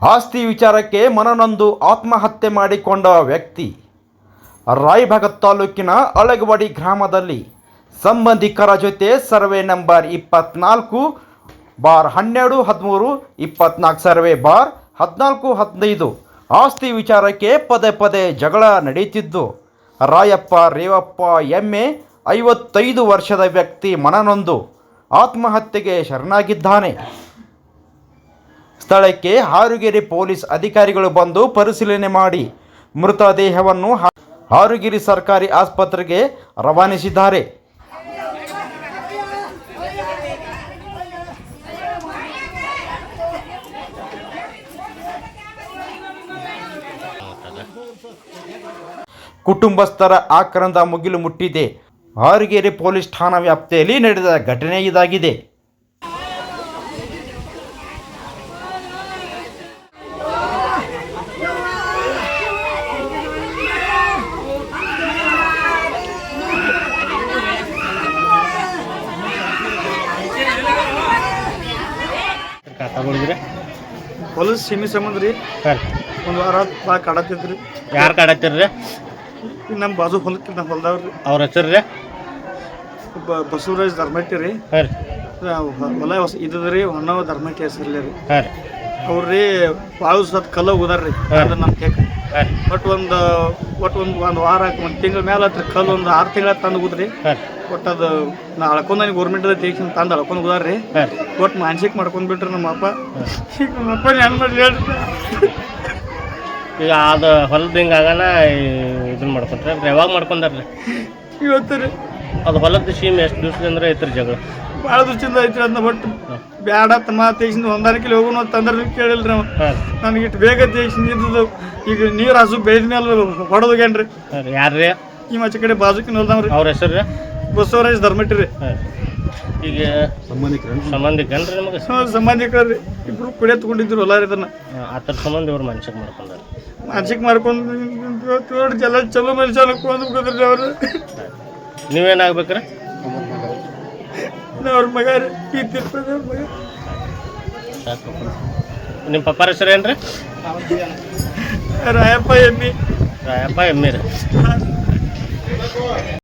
ಆಸ್ತಿ ವಿಚಾರಕ್ಕೆ ಮನನೊಂದು ಆತ್ಮಹತ್ಯೆ ಮಾಡಿಕೊಂಡ ವ್ಯಕ್ತಿ ರಾಯಭಾಗ ತಾಲೂಕಿನ ಅಳಗವಾಡಿ ಗ್ರಾಮದಲ್ಲಿ ಸಂಬಂಧಿಕರ ಜೊತೆ ಸರ್ವೆ ನಂಬರ್ ಇಪ್ಪತ್ನಾಲ್ಕು ಬಾರ್ ಹನ್ನೆರಡು ಹದಿಮೂರು ಇಪ್ಪತ್ನಾಲ್ಕು ಸರ್ವೆ ಬಾರ್ ಹದಿನಾಲ್ಕು ಹದಿನೈದು. ಆಸ್ತಿ ವಿಚಾರಕ್ಕೆ ಪದೇ ಪದೇ ಜಗಳ ನಡೆಯುತ್ತಿದ್ದು ರಾಯಪ್ಪ, ರೇವಪ್ಪ, ಎಮ್ಮೆ ಐವತ್ತೈದು ವರ್ಷದ ವ್ಯಕ್ತಿ ಮನನೊಂದು ಆತ್ಮಹತ್ಯೆಗೆ ಶರಣಾಗಿದ್ದಾನೆ. ಸ್ಥಳಕ್ಕೆ ಹಾರುಗೆರೆ ಪೊಲೀಸ್ ಅಧಿಕಾರಿಗಳು ಬಂದು ಪರಿಶೀಲನೆ ಮಾಡಿ ಮೃತದೇಹವನ್ನು ಹಾರುಗೆರೆ ಸರ್ಕಾರಿ ಆಸ್ಪತ್ರೆಗೆ ರವಾನಿಸಿದ್ದಾರೆ. ಕುಟುಂಬಸ್ಥರ ಆಕ್ರಂದ ಮುಗಿಲು ಮುಟ್ಟಿದೆ. ಹಾರುಗೆರೆ ಪೊಲೀಸ್ ಠಾಣಾ ವ್ಯಾಪ್ತಿಯಲ್ಲಿ ನಡೆದ ಘಟನೆ ಇದಾಗಿದೆ. ತಗೊಂಡಿದ್ರಿ ಹೊಲಸ್ ಸೀಮೆ ಸಂಬಂಧ ರೀ. ಸರ್ ಒಂದು ವಾರ ಭಾಳ ಕಾಡತ್ತಿದ್ರಿ ಯಾರು ಕಾಡತ್ತೀರ್ರಿ ನಮ್ಮ ಬಾಜು ಹೊಲಕ್ಕೆ ನಮ್ಮ ಹೊಲ್ದವ್ರಿ ಅವ್ರ ಹೆಸರು ರೀ? ಒಬ್ಬ ಬಸವರಾಜ್ ಧರ್ಮಟ್ಟಿ ರೀ. ಹಾಂ ರೀ. ಹೊಲ ಹೊಸ ಇದ್ದದ್ರಿ ಹೊನ್ನವ ಧರ್ಮಟ್ಟಿ ಹೆಸರ್ಲಿ ರೀ. ಹಾಂ ರೀ. ಅವ್ರಿ ಭಾಳ ಸತ್ ಕಲ್ಲ ಹೋದಾರ್ರಿ ಹಾ. ಅದು ನಮ್ಮ ಕೇಕ್ ಬಟ್ ಒಟ್ಟು ಒಂದು ಒಟ್ಟು ಒಂದು ಒಂದು ವಾರ ಒಂದು ತಿಂಗಳ ಮೇಲೆ ಹತ್ರ ಕಲ್ಲು ಒಂದು ಆರು ತಿಂಗಳ ತಂದು ಹೋದ್ರಿ. ಹಾಂ. ರೀ ಒಟ್ಟು ಅದು ನಾ ಅಳ್ಕೊಂಡ್ ನನಗೆ ಗೌರ್ಮೆಂಟ್ ತೆಗಿಸಿನ ತಂದು ಅಳ್ಕೊಂಡು ಹೋದಾರ್ರಿ ಹಾಂ. ರೀ ಒಟ್ಟು ಮಾನಸಿಕ ಮಾಡ್ಕೊಂಡ್ ಬಿಟ್ರಿ ನಮ್ಮ ಅಪ್ಪ. ನಮ್ಮ ಅಪ್ಪ ಏನು ಮಾಡಿ ಹೇಳ್ರಿ. ಈಗ ಅದು ಹೊಲದ ಹಿಂಗೆ ಇದನ್ನ ಮಾಡ್ಕೊಂಡ್ರೆ. ಯಾವಾಗ ಮಾಡ್ಕೊಂಡಾರ್ರಿ ಇವತ್ತು ರೀ. ಅದು ಹೊಲದ ಸೀಮೆ ಎಷ್ಟು ದಿವ್ಸದಿಂದ ಐತ್ರಿ ಜಗಳ? ಭಾಳ ದೃಷ್ಟಿಯಿಂದ ಐತಿ ಅದನ್ನ ಒಟ್ಟು ಬ್ಯಾಡ ತಮ್ಮ ತೆಗಿಸಿದ ಹೊಂದಾಣಿಕೆಲಿ ಹೋಗೋಣ ಅಂತ ಅಂದ್ರೆ ಕೇಳಿಲ್ರಿ ನಾವು ನನಗೆ ಇಟ್ಟು ಬೇಗ ತೆಗಿಸಿದ್ದು ಈಗ ನೀರು ಹಸು ಬೆಳೆದ ಮೇಲೆ ಹೊಡೆದೋಗ್ಯಾನ್ರಿ ಯಾರ್ರಿ ರೀ ಯಾರು ಈ ಮಚ್ಚ ಕಡೆ ಬಾಜುಕಿನ ಹೊಲ್ದವ್ರಿ ಅವ್ರ ಹೆಸರು ರೀ ಬಸವರಾಜ್ ಧರ್ಮಟ್ಟಿರಿ ಈಗ ಸಂಬಂಧಿಕನ್ರಿ ನಿಮಗೆ ಸಂಬಂಧಿಕರು ಇಬ್ರು ಕುಡಿಯ ತಗೊಂಡಿದ್ರು ಹೊಲ ಇದನ್ನ ಆ ಥರ ಸಂಬಂಧ ಇವ್ರು ಮನ್ಸಿಗೆ ಮಾಡ್ಕೊಂಡಾರ ಮಾನಸಿಕ ಮಾಡ್ಕೊಂಡು ನೋಡಿ ಎಲ್ಲ ಚಲೋ ಮನುಷ್ಯ ಅನ್ಕೊಂಡು ಅವರು ಅವ್ರು ನೀವೇನಾಗ್ಬೇಕ್ರಿ ಅವ್ರ ಮಗ ರೀ ಈ ಅವ್ರ ಮಗ. ನಿಮ್ಮ ಪಪ್ಪಾರ ಹೆಸರು ಏನು ರೀ ರಾಯಪ್ಪ ಎಮ್ಮಿ. ರಾಯಪ್ಪ ಎಮ್ಮಿ ರೀ.